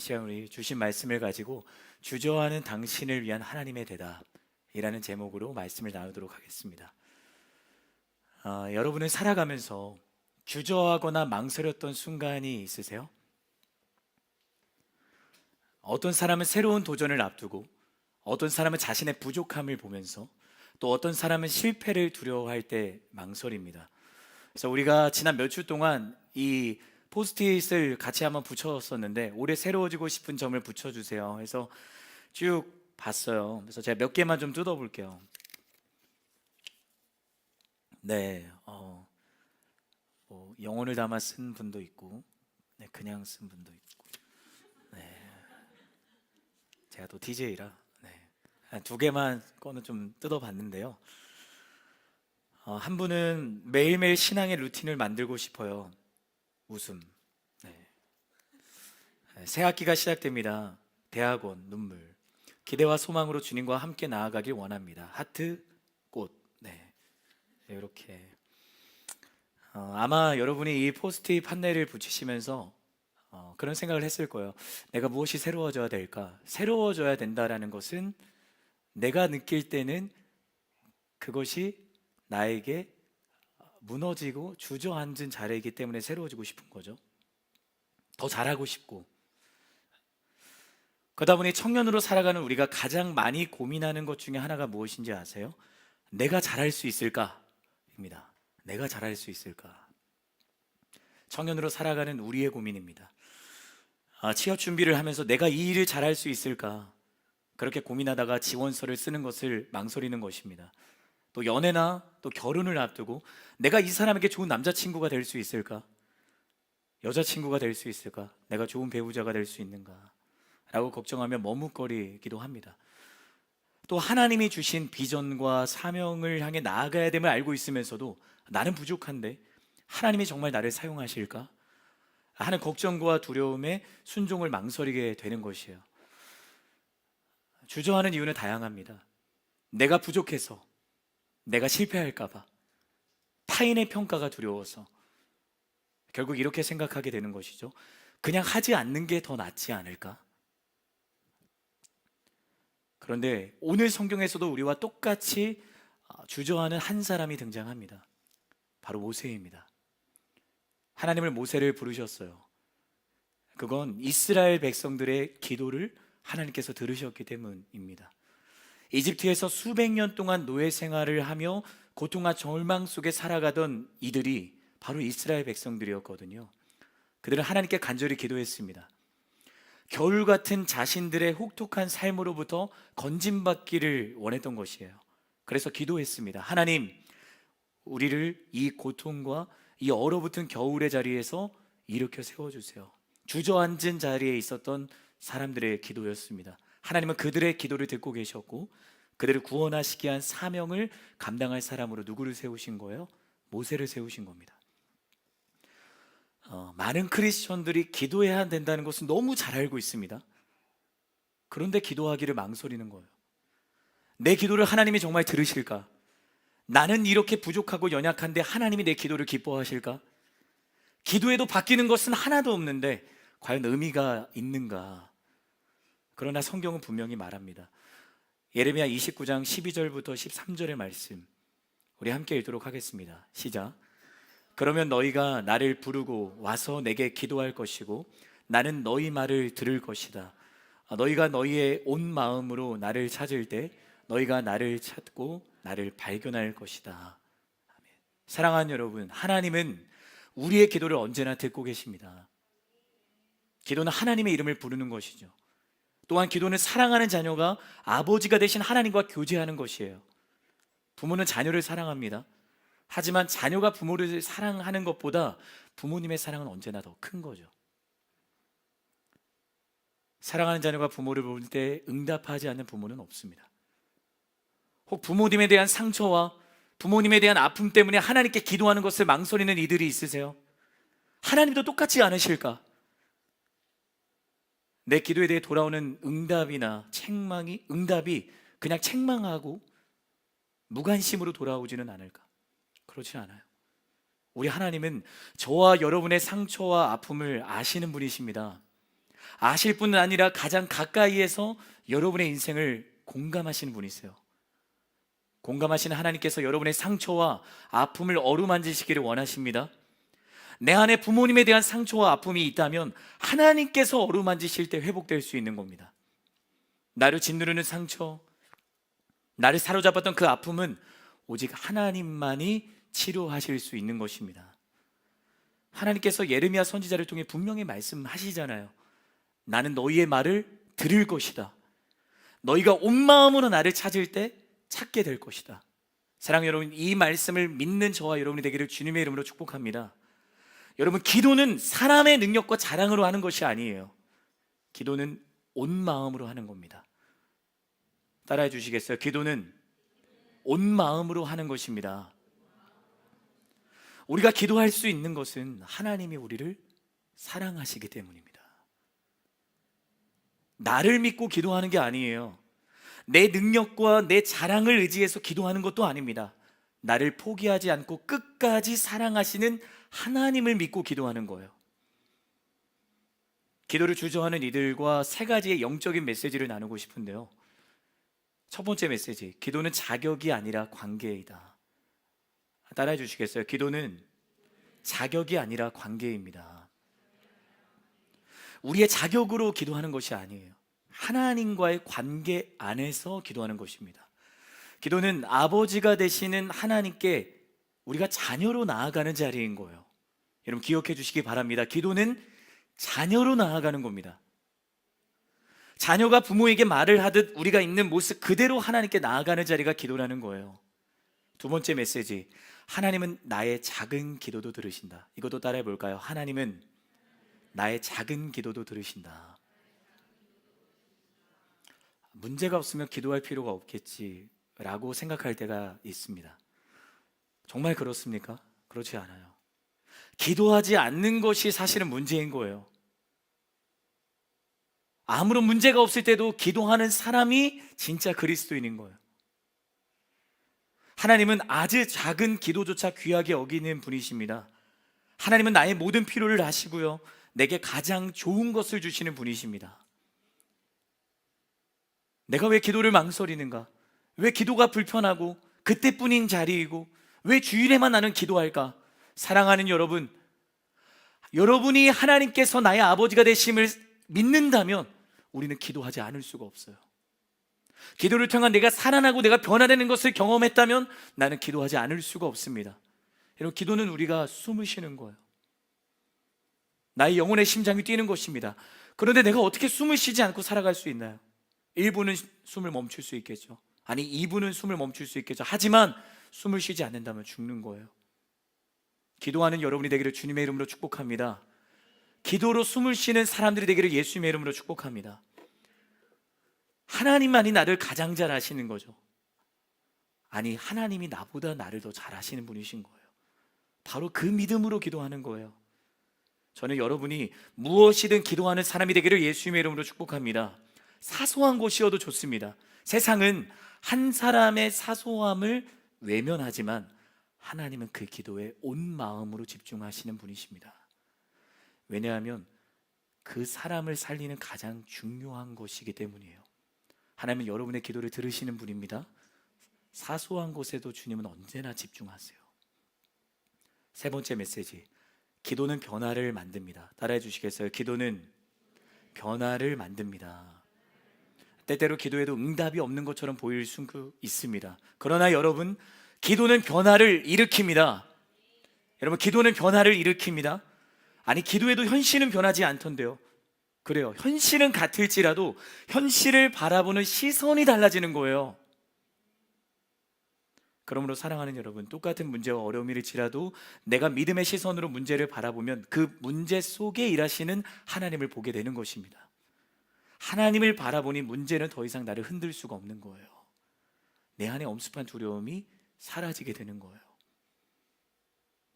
시간 우리 주신 말씀을 가지고 주저하는 당신을 위한 하나님의 대답이라는 제목으로 말씀을 나누도록 하겠습니다. 아, 여러분은 살아가면서 주저하거나 망설였던 순간이 있으세요? 어떤 사람은 새로운 도전을 앞두고 어떤 사람은 자신의 부족함을 보면서 또 어떤 사람은 실패를 두려워할 때 망설입니다. 그래서 우리가 지난 몇 주 동안 이 포스트잇을 같이 한번 붙였었는데 올해 새로워지고 싶은 점을 붙여주세요. 해서 쭉 봤어요. 그래서 제가 몇 개만 좀 뜯어볼게요. 네, 어, 뭐 영혼을 담아 쓴 분도 있고, 네, 그냥 쓴 분도 있고, 네, 제가 또 DJ라 네, 두 개만 거는 좀 뜯어봤는데요. 어, 한 분은 매일매일 신앙의 루틴을 만들고 싶어요. 웃음. 네. 새 학기가 시작됩니다. 대학원 눈물. 기대와 소망으로 주님과 함께 나아가길 원합니다. 하트 꽃. 네. 이렇게 어, 아마 여러분이 이 포스트잇 판넬을 붙이시면서 어, 그런 생각을 했을 거예요. 내가 무엇이 새로워져야 될까? 새로워져야 된다라는 것은 내가 느낄 때는 그것이 나에게 무너지고 주저앉은 자리이기 때문에 새로워지고 싶은 거죠. 더 잘하고 싶고. 그러다 보니 청년으로 살아가는 우리가 가장 많이 고민하는 것 중에 하나가 무엇인지 아세요? 내가 잘할 수 있을까? 입니다. 내가 잘할 수 있을까? 청년으로 살아가는 우리의 고민입니다. 아, 취업 준비를 하면서 내가 이 일을 잘할 수 있을까? 그렇게 고민하다가 지원서를 쓰는 것을 망설이는 것입니다. 또 연애나 또 결혼을 앞두고 내가 이 사람에게 좋은 남자친구가 될 수 있을까? 여자친구가 될 수 있을까? 내가 좋은 배우자가 될 수 있는가? 라고 걱정하며 머뭇거리기도 합니다. 또 하나님이 주신 비전과 사명을 향해 나아가야 됨을 알고 있으면서도 나는 부족한데 하나님이 정말 나를 사용하실까? 하는 걱정과 두려움에 순종을 망설이게 되는 것이에요. 주저하는 이유는 다양합니다. 내가 부족해서, 내가 실패할까봐, 타인의 평가가 두려워서, 결국 이렇게 생각하게 되는 것이죠. 그냥 하지 않는 게 더 낫지 않을까? 그런데 오늘 성경에서도 우리와 똑같이 어, 주저하는 한 사람이 등장합니다. 바로 모세입니다. 하나님을 모세를 부르셨어요. 그건 이스라엘 백성들의 기도를 하나님께서 들으셨기 때문입니다. 이집트에서 수백 년 동안 노예 생활을 하며 고통과 절망 속에 살아가던 이들이 바로 이스라엘 백성들이었거든요. 그들은 하나님께 간절히 기도했습니다. 겨울 같은 자신들의 혹독한 삶으로부터 건진받기를 원했던 것이에요. 그래서 기도했습니다. 하나님, 우리를 이 고통과 이 얼어붙은 겨울의 자리에서 일으켜 세워주세요. 주저앉은 자리에 있었던 사람들의 기도였습니다. 하나님은 그들의 기도를 듣고 계셨고 그들을 구원하시기 위한 사명을 감당할 사람으로 누구를 세우신 거예요? 모세를 세우신 겁니다. 어, 많은 크리스천들이 기도해야 된다는 것은 너무 잘 알고 있습니다. 그런데 기도하기를 망설이는 거예요. 내 기도를 하나님이 정말 들으실까? 나는 이렇게 부족하고 연약한데 하나님이 내 기도를 기뻐하실까? 기도에도 바뀌는 것은 하나도 없는데 과연 의미가 있는가? 그러나 성경은 분명히 말합니다. 예레미야 29장 12절부터 13절의 말씀 우리 함께 읽도록 하겠습니다. 시작. 그러면 너희가 나를 부르고 와서 내게 기도할 것이고 나는 너희 말을 들을 것이다. 너희가 너희의 온 마음으로 나를 찾을 때 너희가 나를 찾고 나를 발견할 것이다. 아멘. 사랑하는 여러분, 하나님은 우리의 기도를 언제나 듣고 계십니다. 기도는 하나님의 이름을 부르는 것이죠. 또한 기도는 사랑하는 자녀가 아버지가 되신 하나님과 교제하는 것이에요. 부모는 자녀를 사랑합니다. 하지만 자녀가 부모를 사랑하는 것보다 부모님의 사랑은 언제나 더 큰 거죠. 사랑하는 자녀가 부모를 볼 때 응답하지 않는 부모는 없습니다. 혹 부모님에 대한 상처와 부모님에 대한 아픔 때문에 하나님께 기도하는 것을 망설이는 이들이 있으세요? 하나님도 똑같지 않으실까? 내 기도에 대해 돌아오는 응답이나 책망이 응답이 그냥 책망하고 무관심으로 돌아오지는 않을까? 그렇지 않아요. 우리 하나님은 저와 여러분의 상처와 아픔을 아시는 분이십니다. 아실 뿐 아니라 가장 가까이에서 여러분의 인생을 공감하시는 분이세요. 공감하시는 하나님께서 여러분의 상처와 아픔을 어루만지시기를 원하십니다. 내 안에 부모님에 대한 상처와 아픔이 있다면 하나님께서 어루만지실 때 회복될 수 있는 겁니다. 나를 짓누르는 상처, 나를 사로잡았던 그 아픔은 오직 하나님만이 치료하실 수 있는 것입니다. 하나님께서 예레미야 선지자를 통해 분명히 말씀하시잖아요. 나는 너희의 말을 들을 것이다. 너희가 온 마음으로 나를 찾을 때 찾게 될 것이다. 사랑 여러분, 이 말씀을 믿는 저와 여러분이 되기를 주님의 이름으로 축복합니다. 여러분, 기도는 사람의 능력과 자랑으로 하는 것이 아니에요. 기도는 온 마음으로 하는 겁니다. 따라해 주시겠어요? 기도는 온 마음으로 하는 것입니다. 우리가 기도할 수 있는 것은 하나님이 우리를 사랑하시기 때문입니다. 나를 믿고 기도하는 게 아니에요. 내 능력과 내 자랑을 의지해서 기도하는 것도 아닙니다. 나를 포기하지 않고 끝까지 사랑하시는 하나님을 믿고 기도하는 거예요. 기도를 주저하는 이들과 세 가지의 영적인 메시지를 나누고 싶은데요. 첫 번째 메시지, 기도는 자격이 아니라 관계이다. 따라해 주시겠어요? 기도는 자격이 아니라 관계입니다. 우리의 자격으로 기도하는 것이 아니에요. 하나님과의 관계 안에서 기도하는 것입니다. 기도는 아버지가 되시는 하나님께 우리가 자녀로 나아가는 자리인 거예요. 여러분 기억해 주시기 바랍니다. 기도는 자녀로 나아가는 겁니다. 자녀가 부모에게 말을 하듯 우리가 있는 모습 그대로 하나님께 나아가는 자리가 기도라는 거예요. 두 번째 메시지. 하나님은 나의 작은 기도도 들으신다. 이것도 따라해 볼까요? 하나님은 나의 작은 기도도 들으신다. 문제가 없으면 기도할 필요가 없겠지 라고 생각할 때가 있습니다. 정말 그렇습니까? 그렇지 않아요. 기도하지 않는 것이 사실은 문제인 거예요. 아무런 문제가 없을 때도 기도하는 사람이 진짜 그리스도인인 거예요. 하나님은 아주 작은 기도조차 귀하게 여기는 분이십니다. 하나님은 나의 모든 필요를 아시고요. 내게 가장 좋은 것을 주시는 분이십니다. 내가 왜 기도를 망설이는가? 왜 기도가 불편하고 그때뿐인 자리이고 왜 주일에만 나는 기도할까? 사랑하는 여러분, 여러분이 하나님께서 나의 아버지가 되심을 믿는다면 우리는 기도하지 않을 수가 없어요. 기도를 통한 내가 살아나고 내가 변화되는 것을 경험했다면 나는 기도하지 않을 수가 없습니다. 여러분, 기도는 우리가 숨을 쉬는 거예요. 나의 영혼의 심장이 뛰는 것입니다. 그런데 내가 어떻게 숨을 쉬지 않고 살아갈 수 있나요? 1분은 숨을 멈출 수 있겠죠. 아니, 2분은 숨을 멈출 수 있겠죠. 하지만 숨을 쉬지 않는다면 죽는 거예요. 기도하는 여러분이 되기를 주님의 이름으로 축복합니다. 기도로 숨을 쉬는 사람들이 되기를 예수님의 이름으로 축복합니다. 하나님만이 나를 가장 잘 아시는 거죠. 아니, 하나님이 나보다 나를 더 잘 아시는 분이신 거예요. 바로 그 믿음으로 기도하는 거예요. 저는 여러분이 무엇이든 기도하는 사람이 되기를 예수님의 이름으로 축복합니다. 사소한 것이어도 좋습니다. 세상은 한 사람의 사소함을 외면하지만 하나님은 그 기도에 온 마음으로 집중하시는 분이십니다. 왜냐하면 그 사람을 살리는 가장 중요한 것이기 때문이에요. 하나님은 여러분의 기도를 들으시는 분입니다. 사소한 곳에도 주님은 언제나 집중하세요. 세 번째 메시지. 기도는 변화를 만듭니다. 따라해 주시겠어요? 기도는 변화를 만듭니다. 때때로 기도에도 응답이 없는 것처럼 보일 수 있습니다. 그러나 여러분, 기도는 변화를 일으킵니다. 여러분, 기도는 변화를 일으킵니다. 아니, 기도에도 현실은 변하지 않던데요. 그래요. 현실은 같을지라도 현실을 바라보는 시선이 달라지는 거예요. 그러므로 사랑하는 여러분, 똑같은 문제와 어려움일지라도 내가 믿음의 시선으로 문제를 바라보면 그 문제 속에 일하시는 하나님을 보게 되는 것입니다. 하나님을 바라보니 문제는 더 이상 나를 흔들 수가 없는 거예요. 내 안에 엄습한 두려움이 사라지게 되는 거예요.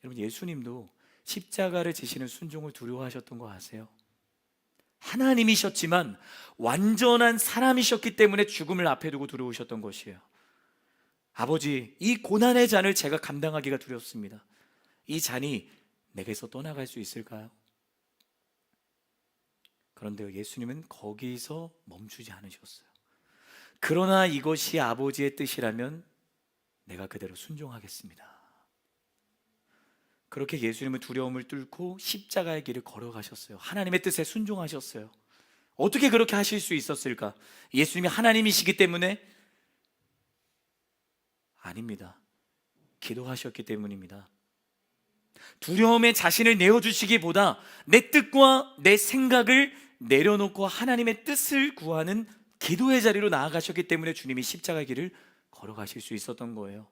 여러분, 예수님도 십자가를 지시는 순종을 두려워하셨던 거 아세요? 하나님이셨지만 완전한 사람이셨기 때문에 죽음을 앞에 두고 두려우셨던 것이에요. 아버지, 이 고난의 잔을 제가 감당하기가 두렵습니다. 이 잔이 내게서 떠나갈 수 있을까요? 그런데 예수님은 거기서 멈추지 않으셨어요. 그러나 이것이 아버지의 뜻이라면 내가 그대로 순종하겠습니다. 그렇게 예수님은 두려움을 뚫고 십자가의 길을 걸어가셨어요. 하나님의 뜻에 순종하셨어요. 어떻게 그렇게 하실 수 있었을까? 예수님이 하나님이시기 때문에 아닙니다. 기도하셨기 때문입니다. 두려움에 자신을 내어주시기보다 내 뜻과 내 생각을 내려놓고 하나님의 뜻을 구하는 기도의 자리로 나아가셨기 때문에 주님이 십자가의 길을 걸어가실 수 있었던 거예요.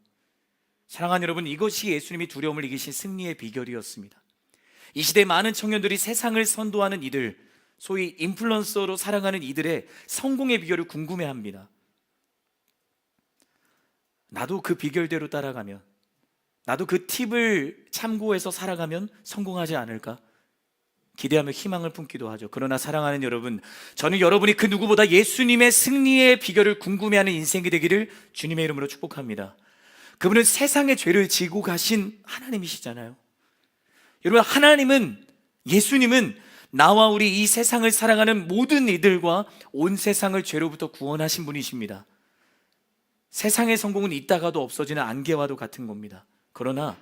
사랑하는 여러분, 이것이 예수님이 두려움을 이기신 승리의 비결이었습니다. 이 시대 많은 청년들이 세상을 선도하는 이들, 소위 인플루언서로 살아가는 이들의 성공의 비결을 궁금해 합니다. 나도 그 비결대로 따라가면, 나도 그 팁을 참고해서 살아가면 성공하지 않을까? 기대하며 희망을 품기도 하죠. 그러나 사랑하는 여러분, 저는 여러분이 그 누구보다 예수님의 승리의 비결을 궁금해하는 인생이 되기를 주님의 이름으로 축복합니다. 그분은 세상의 죄를 지고 가신 하나님이시잖아요. 여러분, 하나님은, 예수님은 나와 우리 이 세상을 살아가는 모든 이들과 온 세상을 죄로부터 구원하신 분이십니다. 세상의 성공은 있다가도 없어지는 안개와도 같은 겁니다. 그러나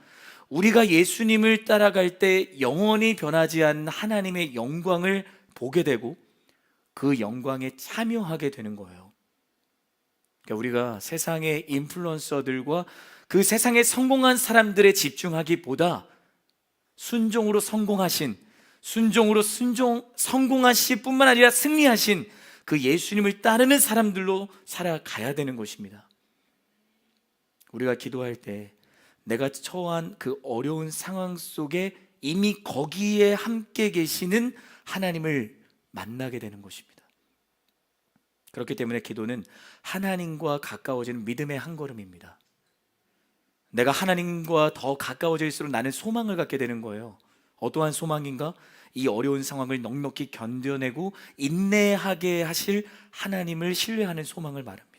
우리가 예수님을 따라갈 때 영원히 변하지 않는 하나님의 영광을 보게 되고 그 영광에 참여하게 되는 거예요. 그러니까 우리가 세상의 인플루언서들과 그 세상에 성공한 사람들에 집중하기보다 순종으로 성공하신 순종으로 순종 성공하실 뿐만 아니라 승리하신 그 예수님을 따르는 사람들로 살아가야 되는 것입니다. 우리가 기도할 때 내가 처한 그 어려운 상황 속에 이미 거기에 함께 계시는 하나님을 만나게 되는 것입니다. 그렇기 때문에 기도는 하나님과 가까워지는 믿음의 한 걸음입니다. 내가 하나님과 더 가까워질수록 나는 소망을 갖게 되는 거예요. 어떠한 소망인가? 이 어려운 상황을 넉넉히 견뎌내고 인내하게 하실 하나님을 신뢰하는 소망을 말합니다.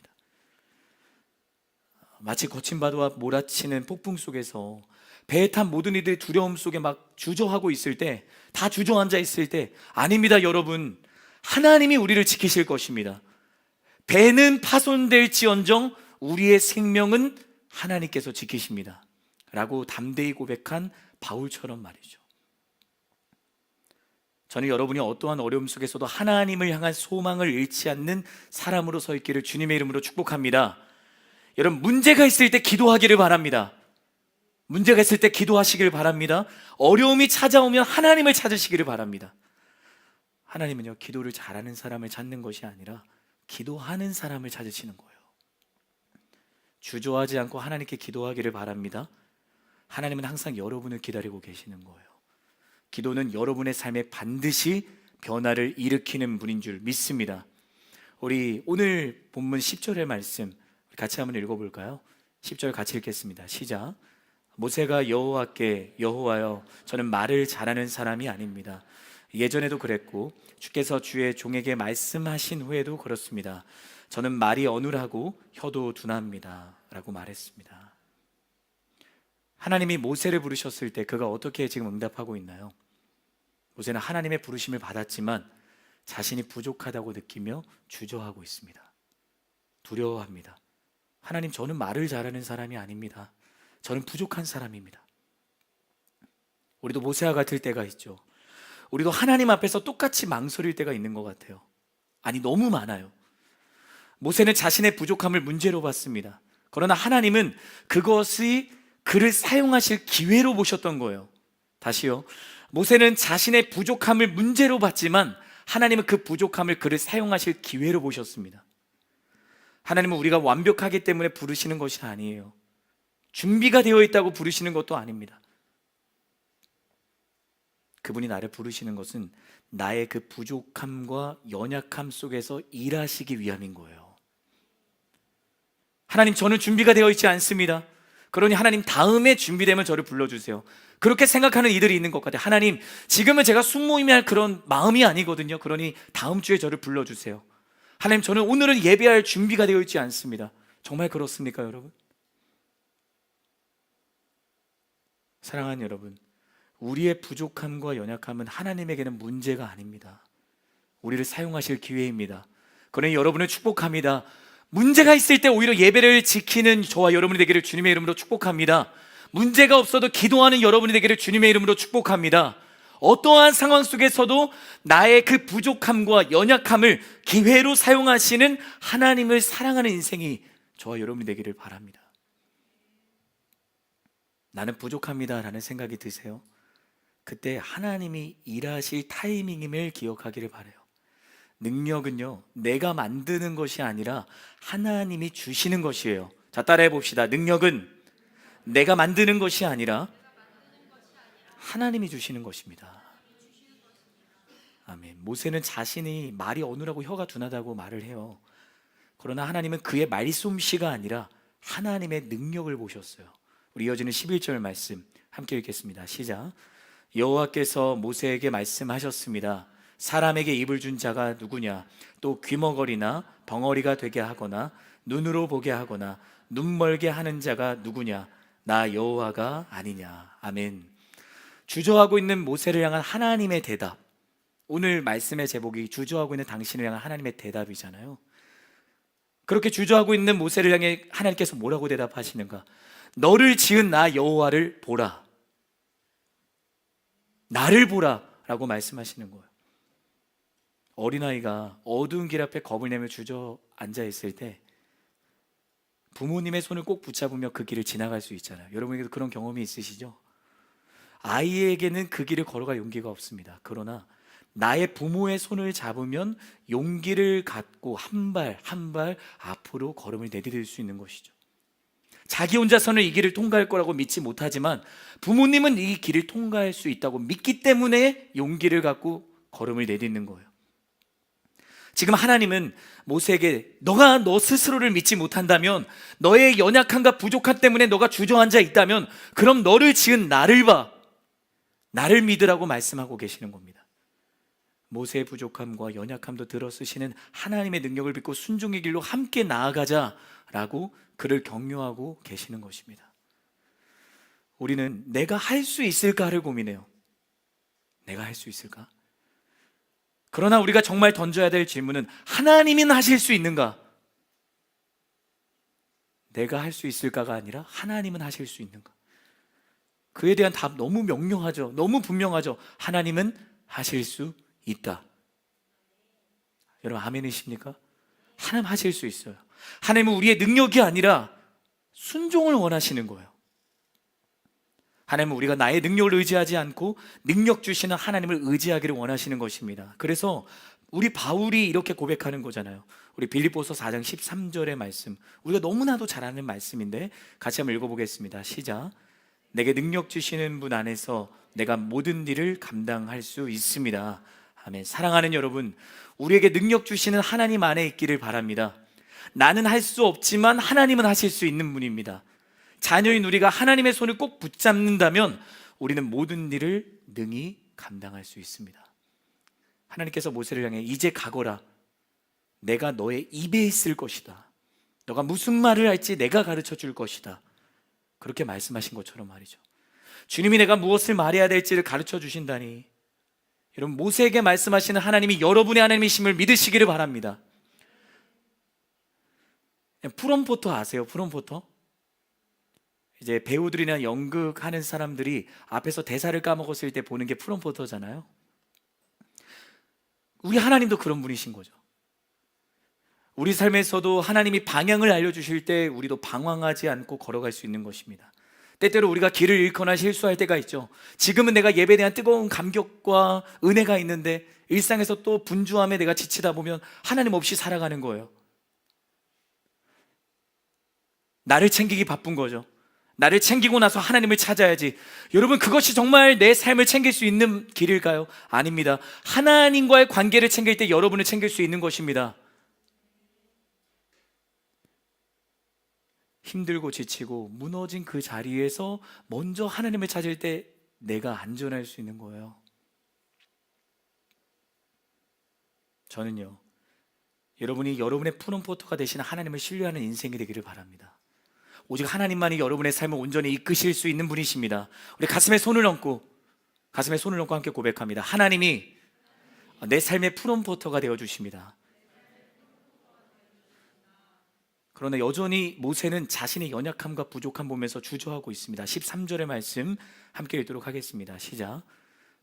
마치 거친 바다와 몰아치는 폭풍 속에서 배에 탄 모든 이들이 두려움 속에 막 주저하고 있을 때, 다 주저앉아 있을 때, 아닙니다, 여러분. 하나님이 우리를 지키실 것입니다. 배는 파손될지언정 우리의 생명은 하나님께서 지키십니다. 라고 담대히 고백한 바울처럼 말이죠. 저는 여러분이 어떠한 어려움 속에서도 하나님을 향한 소망을 잃지 않는 사람으로 서 있기를 주님의 이름으로 축복합니다. 여러분, 문제가 있을 때 기도하기를 바랍니다. 문제가 있을 때 기도하시기를 바랍니다. 어려움이 찾아오면 하나님을 찾으시기를 바랍니다. 하나님은요, 기도를 잘하는 사람을 찾는 것이 아니라 기도하는 사람을 찾으시는 거예요. 주저하지 않고 하나님께 기도하기를 바랍니다. 하나님은 항상 여러분을 기다리고 계시는 거예요. 기도는 여러분의 삶에 반드시 변화를 일으키는 분인 줄 믿습니다. 우리 오늘 본문 10절의 말씀 같이 한번 읽어볼까요? 10절 같이 읽겠습니다. 시작. 모세가 여호와께 여호와여 저는 말을 잘하는 사람이 아닙니다. 예전에도 그랬고 주께서 주의 종에게 말씀하신 후에도 그렇습니다. 저는 말이 어눌하고 혀도 둔합니다. 라고 말했습니다. 하나님이 모세를 부르셨을 때 그가 어떻게 지금 응답하고 있나요? 모세는 하나님의 부르심을 받았지만 자신이 부족하다고 느끼며 주저하고 있습니다. 두려워합니다. 하나님, 저는 말을 잘하는 사람이 아닙니다. 저는 부족한 사람입니다. 우리도 모세와 같을 때가 있죠. 우리도 하나님 앞에서 똑같이 망설일 때가 있는 것 같아요. 아니, 너무 많아요. 모세는 자신의 부족함을 문제로 봤습니다. 그러나 하나님은 그것이 그를 사용하실 기회로 보셨던 거예요. 다시요. 모세는 자신의 부족함을 문제로 봤지만 하나님은 그 부족함을 그를 사용하실 기회로 보셨습니다. 하나님은 우리가 완벽하기 때문에 부르시는 것이 아니에요. 준비가 되어 있다고 부르시는 것도 아닙니다. 그분이 나를 부르시는 것은 나의 그 부족함과 연약함 속에서 일하시기 위함인 거예요. 하나님, 저는 준비가 되어 있지 않습니다. 그러니 하나님, 다음에 준비되면 저를 불러주세요. 그렇게 생각하는 이들이 있는 것 같아요. 하나님, 지금은 제가 숙모임이 할 그런 마음이 아니거든요. 그러니 다음 주에 저를 불러주세요. 하나님, 저는 오늘은 예배할 준비가 되어 있지 않습니다. 정말 그렇습니까, 여러분? 사랑하는 여러분, 우리의 부족함과 연약함은 하나님에게는 문제가 아닙니다. 우리를 사용하실 기회입니다. 그러니 여러분을 축복합니다. 문제가 있을 때 오히려 예배를 지키는 저와 여러분이 되기를 주님의 이름으로 축복합니다. 문제가 없어도 기도하는 여러분이 되기를 주님의 이름으로 축복합니다. 어떠한 상황 속에서도 나의 그 부족함과 연약함을 기회로 사용하시는 하나님을 사랑하는 인생이 저와 여러분이 되기를 바랍니다. 나는 부족합니다라는 생각이 드세요. 그때 하나님이 일하실 타이밍임을 기억하기를 바래요. 능력은요, 내가 만드는 것이 아니라 하나님이 주시는 것이에요. 자, 따라해 봅시다. 능력은 내가 만드는 것이 아니라 하나님이 주시는 것입니다. 아멘. 모세는 자신이 말이 어느라고 혀가 둔하다고 말을 해요. 그러나 하나님은 그의 말솜씨가 아니라 하나님의 능력을 보셨어요. 우리 이어지는 11절 말씀 함께 읽겠습니다. 시작. 여호와께서 모세에게 말씀하셨습니다. 사람에게 입을 준 자가 누구냐? 또 귀머거리나 벙어리가 되게 하거나 눈으로 보게 하거나 눈 멀게 하는 자가 누구냐? 나 여호와가 아니냐. 아멘. 주저하고 있는 모세를 향한 하나님의 대답. 오늘 말씀의 제목이 주저하고 있는 당신을 향한 하나님의 대답이잖아요. 그렇게 주저하고 있는 모세를 향해 하나님께서 뭐라고 대답하시는가? 너를 지은 나 여호와를 보라. 나를 보라라고 말씀하시는 거예요. 어린아이가 어두운 길 앞에 겁을 내며 주저앉아 있을 때 부모님의 손을 꼭 붙잡으며 그 길을 지나갈 수 있잖아요. 여러분에게도 그런 경험이 있으시죠? 아이에게는 그 길을 걸어갈 용기가 없습니다. 그러나 나의 부모의 손을 잡으면 용기를 갖고 한 발 한 발 앞으로 걸음을 내디딜 수 있는 것이죠. 자기 혼자서는 이 길을 통과할 거라고 믿지 못하지만 부모님은 이 길을 통과할 수 있다고 믿기 때문에 용기를 갖고 걸음을 내딛는 거예요. 지금 하나님은 모세에게 너가 너 스스로를 믿지 못한다면 너의 연약함과 부족함 때문에 너가 주저앉아 있다면 그럼 너를 지은 나를 봐. 나를 믿으라고 말씀하고 계시는 겁니다. 모세의 부족함과 연약함도 들어 쓰시는 하나님의 능력을 믿고 순종의 길로 함께 나아가자라고 그를 격려하고 계시는 것입니다. 우리는 내가 할 수 있을까를 고민해요. 내가 할 수 있을까? 그러나 우리가 정말 던져야 될 질문은 하나님은 하실 수 있는가? 내가 할 수 있을까가 아니라 하나님은 하실 수 있는가? 그에 대한 답 너무 명료하죠. 너무 분명하죠. 하나님은 하실 수 있다. 여러분 아멘이십니까? 하나님 하실 수 있어요. 하나님은 우리의 능력이 아니라 순종을 원하시는 거예요. 하나님은 우리가 나의 능력을 의지하지 않고 능력 주시는 하나님을 의지하기를 원하시는 것입니다. 그래서 우리 바울이 이렇게 고백하는 거잖아요. 우리 빌립보서 4장 13절의 말씀. 우리가 너무나도 잘 아는 말씀인데 같이 한번 읽어 보겠습니다. 시작. 내게 능력 주시는 분 안에서 내가 모든 일을 감당할 수 있습니다. 아멘. 사랑하는 여러분, 우리에게 능력 주시는 하나님 안에 있기를 바랍니다. 나는 할 수 없지만 하나님은 하실 수 있는 분입니다. 자녀인 우리가 하나님의 손을 꼭 붙잡는다면 우리는 모든 일을 능히 감당할 수 있습니다. 하나님께서 모세를 향해 이제 가거라. 내가 너의 입에 있을 것이다. 너가 무슨 말을 할지 내가 가르쳐 줄 것이다. 그렇게 말씀하신 것처럼 말이죠. 주님이 내가 무엇을 말해야 될지를 가르쳐 주신다니. 여러분, 모세에게 말씀하시는 하나님이 여러분의 하나님이심을 믿으시기를 바랍니다. 프롬포터 아세요? 프롬포터? 이제 배우들이나 연극하는 사람들이 앞에서 대사를 까먹었을 때 보는 게 프롬포터잖아요. 우리 하나님도 그런 분이신 거죠. 우리 삶에서도 하나님이 방향을 알려주실 때 우리도 방황하지 않고 걸어갈 수 있는 것입니다. 때때로 우리가 길을 잃거나 실수할 때가 있죠. 지금은 내가 예배에 대한 뜨거운 감격과 은혜가 있는데 일상에서 또 분주함에 내가 지치다 보면 하나님 없이 살아가는 거예요. 나를 챙기기 바쁜 거죠. 나를 챙기고 나서 하나님을 찾아야지. 여러분, 그것이 정말 내 삶을 챙길 수 있는 길일까요? 아닙니다. 하나님과의 관계를 챙길 때 여러분을 챙길 수 있는 것입니다. 힘들고 지치고 무너진 그 자리에서 먼저 하나님을 찾을 때 내가 안전할 수 있는 거예요. 저는요, 여러분이 여러분의 푸른포터가 되신 하나님을 신뢰하는 인생이 되기를 바랍니다. 오직 하나님만이 여러분의 삶을 온전히 이끄실 수 있는 분이십니다. 우리 가슴에 손을 얹고 가슴에 손을 얹고 함께 고백합니다. 하나님이 내 삶의 프롬포터가 되어 주십니다. 그러나 여전히 모세는 자신의 연약함과 부족함 보면서 주저하고 있습니다. 13절의 말씀 함께 읽도록 하겠습니다. 시작.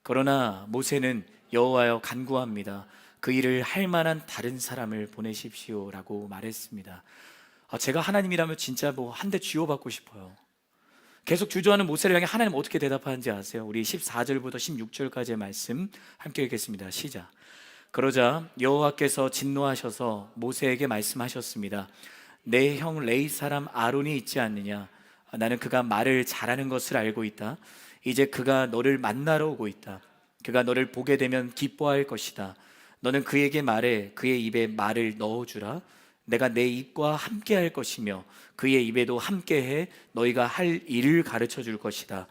그러나 모세는 여호와여 간구합니다. 그 일을 할 만한 다른 사람을 보내십시오라고 말했습니다. 아, 제가 하나님이라면 진짜 뭐 한 대 쥐어받고 싶어요. 계속 주저하는 모세를 향해 하나님 어떻게 대답하는지 아세요? 우리 14절부터 16절까지의 말씀 함께 읽겠습니다. 시작. 그러자 여호와께서 진노하셔서 모세에게 말씀하셨습니다. 내 형 레이 사람 아론이 있지 않느냐? 나는 그가 말을 잘하는 것을 알고 있다. 이제 그가 너를 만나러 오고 있다. 그가 너를 보게 되면 기뻐할 것이다. 너는 그에게 말해 그의 입에 말을 넣어주라. 내가 내 입과 함께 할 것이며 그의 입에도 함께 해 너희가 할 일을 가르쳐 줄 것이다.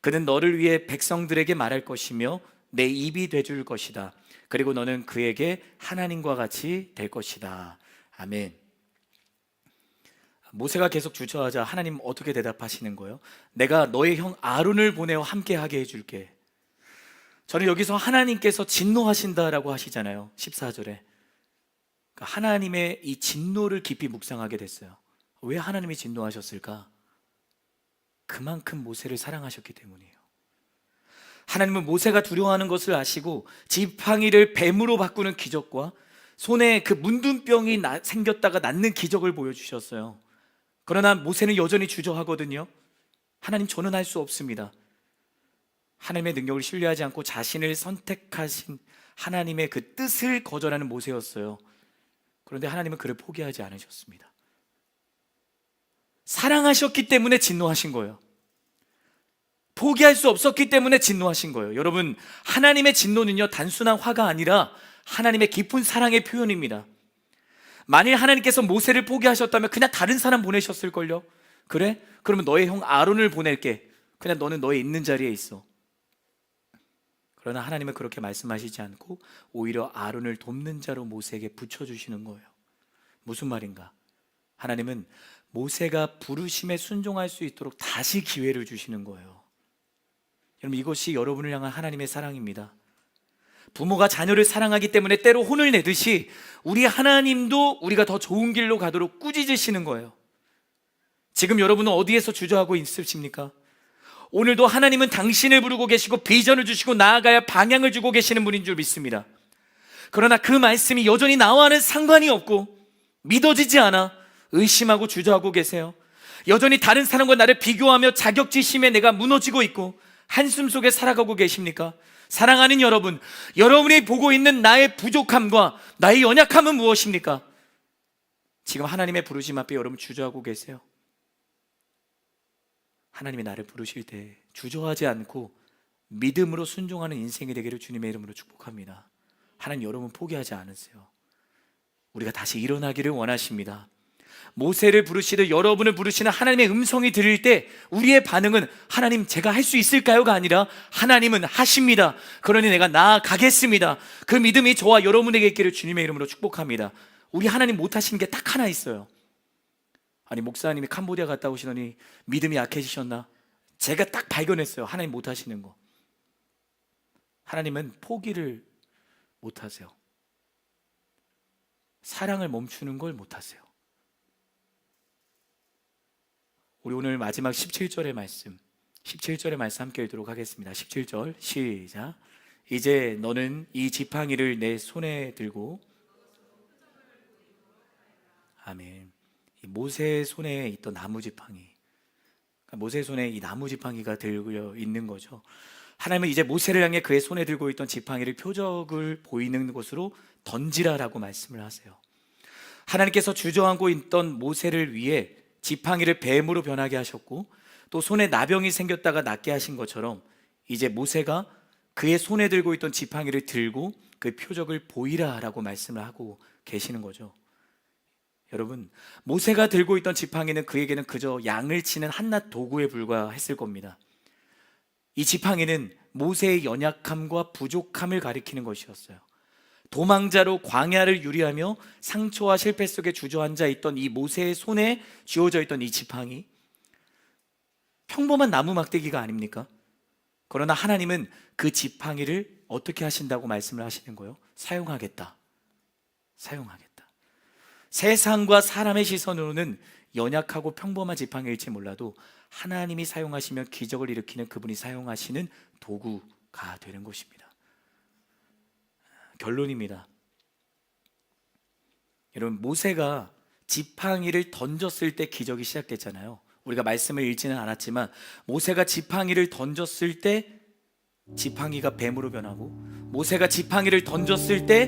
그는 너를 위해 백성들에게 말할 것이며 내 입이 돼 줄 것이다. 그리고 너는 그에게 하나님과 같이 될 것이다. 아멘. 모세가 계속 주저하자 하나님 어떻게 대답하시는 거예요? 내가 너의 형 아론을 보내어 함께 하게 해줄게. 저는 여기서 하나님께서 진노하신다라고 하시잖아요. 14절에. 그러니까 하나님의 이 진노를 깊이 묵상하게 됐어요. 왜 하나님이 진노하셨을까? 그만큼 모세를 사랑하셨기 때문이에요. 하나님은 모세가 두려워하는 것을 아시고 지팡이를 뱀으로 바꾸는 기적과 손에 그 문둥병이 나- 생겼다가 낫는 기적을 보여주셨어요. 그러나 모세는 여전히 주저하거든요. 하나님 저는 할 수 없습니다. 하나님의 능력을 신뢰하지 않고 자신을 선택하신 하나님의 그 뜻을 거절하는 모세였어요. 그런데 하나님은 그를 포기하지 않으셨습니다. 사랑하셨기 때문에 진노하신 거예요. 포기할 수 없었기 때문에 진노하신 거예요. 여러분, 하나님의 진노는요, 단순한 화가 아니라 하나님의 깊은 사랑의 표현입니다. 만일 하나님께서 모세를 포기하셨다면 그냥 다른 사람 보내셨을걸요? 그래? 그러면 너의 형 아론을 보낼게. 그냥 너는 너의 있는 자리에 있어. 그러나 하나님은 그렇게 말씀하시지 않고 오히려 아론을 돕는 자로 모세에게 붙여주시는 거예요. 무슨 말인가? 하나님은 모세가 부르심에 순종할 수 있도록 다시 기회를 주시는 거예요. 여러분 이것이 여러분을 향한 하나님의 사랑입니다. 부모가 자녀를 사랑하기 때문에 때로 혼을 내듯이 우리 하나님도 우리가 더 좋은 길로 가도록 꾸짖으시는 거예요. 지금 여러분은 어디에서 주저하고 있으십니까? 오늘도 하나님은 당신을 부르고 계시고 비전을 주시고 나아가야 방향을 주고 계시는 분인 줄 믿습니다. 그러나 그 말씀이 여전히 나와는 상관이 없고 믿어지지 않아 의심하고 주저하고 계세요. 여전히 다른 사람과 나를 비교하며 자격지심에 내가 무너지고 있고 한숨 속에 살아가고 계십니까? 사랑하는 여러분, 여러분이 보고 있는 나의 부족함과 나의 연약함은 무엇입니까? 지금 하나님의 부르심 앞에 여러분 주저하고 계세요. 하나님이 나를 부르실 때 주저하지 않고 믿음으로 순종하는 인생이 되기를 주님의 이름으로 축복합니다. 하나님 여러분 포기하지 않으세요. 우리가 다시 일어나기를 원하십니다. 모세를 부르시듯 여러분을 부르시는 하나님의 음성이 들릴 때 우리의 반응은 하나님 제가 할 수 있을까요가 아니라 하나님은 하십니다. 그러니 내가 나아가겠습니다. 그 믿음이 저와 여러분에게 있기를 주님의 이름으로 축복합니다. 우리 하나님 못하시는 게 딱 하나 있어요. 아니 목사님이 캄보디아 갔다 오시더니 믿음이 약해지셨나? 제가 딱 발견했어요. 하나님 못하시는 거. 하나님은 포기를 못하세요. 사랑을 멈추는 걸 못하세요. 우리 오늘 마지막 17절의 말씀, 17절의 말씀 함께 읽도록 하겠습니다. 17절 시작. 이제 너는 이 지팡이를 내 손에 들고 아멘. 이 모세의 손에 있던 나무 지팡이, 그러니까 모세의 손에 이 나무 지팡이가 들고 있는 거죠. 하나님은 이제 모세를 향해 그의 손에 들고 있던 지팡이를 표적을 보이는 곳으로 던지라라고 말씀을 하세요. 하나님께서 주저앉고 있던 모세를 위해 지팡이를 뱀으로 변하게 하셨고 또 손에 나병이 생겼다가 낫게 하신 것처럼 이제 모세가 그의 손에 들고 있던 지팡이를 들고 그 표적을 보이라라고 말씀을 하고 계시는 거죠. 여러분, 모세가 들고 있던 지팡이는 그에게는 그저 양을 치는 한낱 도구에 불과했을 겁니다. 이 지팡이는 모세의 연약함과 부족함을 가리키는 것이었어요. 도망자로 광야를 유리하며 상처와 실패 속에 주저앉아 있던 이 모세의 손에 쥐어져 있던 이 지팡이 평범한 나무 막대기가 아닙니까? 그러나 하나님은 그 지팡이를 어떻게 하신다고 말씀을 하시는 거예요? 사용하겠다. 사용하겠다. 세상과 사람의 시선으로는 연약하고 평범한 지팡이일지 몰라도 하나님이 사용하시면 기적을 일으키는 그분이 사용하시는 도구가 되는 것입니다. 결론입니다. 여러분 모세가 지팡이를 던졌을 때 기적이 시작됐잖아요. 우리가 말씀을 읽지는 않았지만 모세가 지팡이를 던졌을 때 지팡이가 뱀으로 변하고 모세가 지팡이를 던졌을 때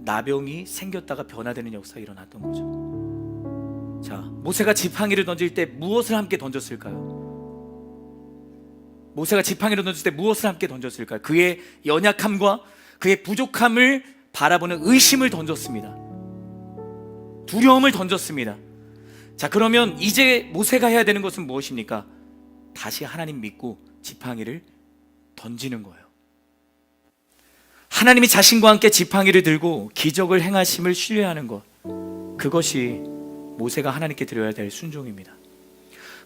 나병이 생겼다가 변화되는 역사가 일어났던 거죠. 자, 모세가 지팡이를 던질 때 무엇을 함께 던졌을까요? 모세가 지팡이를 던질 때 무엇을 함께 던졌을까요? 그의 연약함과 그의 부족함을 바라보는 의심을 던졌습니다. 두려움을 던졌습니다. 자, 그러면 이제 모세가 해야 되는 것은 무엇입니까? 다시 하나님 믿고 지팡이를 던지는 거예요. 하나님이 자신과 함께 지팡이를 들고 기적을 행하심을 신뢰하는 것. 그것이 모세가 하나님께 드려야 될 순종입니다.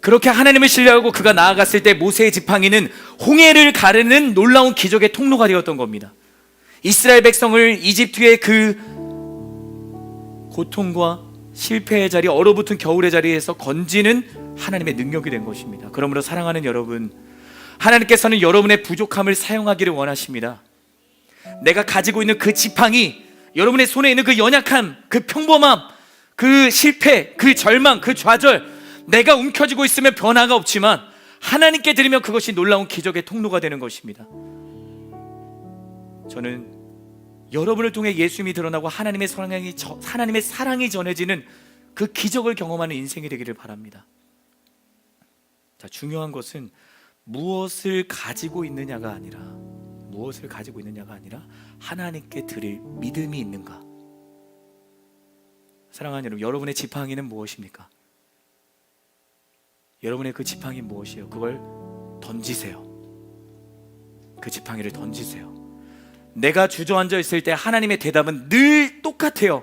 그렇게 하나님을 신뢰하고 그가 나아갔을 때 모세의 지팡이는 홍해를 가르는 놀라운 기적의 통로가 되었던 겁니다. 이스라엘 백성을 이집트의 그 고통과 실패의 자리, 얼어붙은 겨울의 자리에서 건지는 하나님의 능력이 된 것입니다. 그러므로 사랑하는 여러분, 하나님께서는 여러분의 부족함을 사용하기를 원하십니다. 내가 가지고 있는 그 지팡이, 여러분의 손에 있는 그 연약함, 그 평범함, 그 실패, 그 절망, 그 좌절, 내가 움켜쥐고 있으면 변화가 없지만 하나님께 드리면 그것이 놀라운 기적의 통로가 되는 것입니다. 저는 여러분을 통해 예수님이 드러나고 하나님의 사랑이 저- 하나님의 사랑이 전해지는 그 기적을 경험하는 인생이 되기를 바랍니다. 자, 중요한 것은 무엇을 가지고 있느냐가 아니라 무엇을 가지고 있느냐가 아니라 하나님께 드릴 믿음이 있는가. 사랑하는 여러분, 여러분의 지팡이는 무엇입니까? 여러분의 그 지팡이 무엇이에요? 그걸 던지세요. 그 지팡이를 던지세요. 내가 주저앉아 있을 때 하나님의 대답은 늘 똑같아요.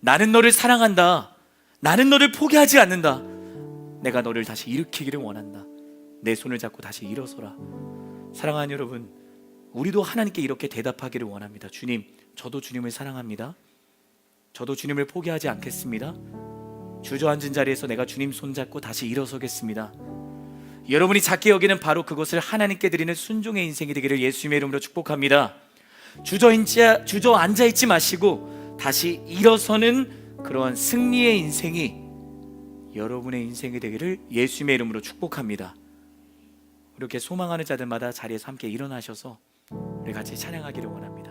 나는 너를 사랑한다. 나는 너를 포기하지 않는다. 내가 너를 다시 일으키기를 원한다. 내 손을 잡고 다시 일어서라. 사랑하는 여러분, 우리도 하나님께 이렇게 대답하기를 원합니다. 주님, 저도 주님을 사랑합니다. 저도 주님을 포기하지 않겠습니다. 주저앉은 자리에서 내가 주님 손잡고 다시 일어서겠습니다. 여러분이 작게 여기는 바로 그것을 하나님께 드리는 순종의 인생이 되기를 예수님의 이름으로 축복합니다. 주저앉아, 주저앉아 있지 마시고 다시 일어서는 그러한 승리의 인생이 여러분의 인생이 되기를 예수님의 이름으로 축복합니다. 이렇게 소망하는 자들마다 자리에서 함께 일어나셔서 우리 같이 찬양하기를 원합니다.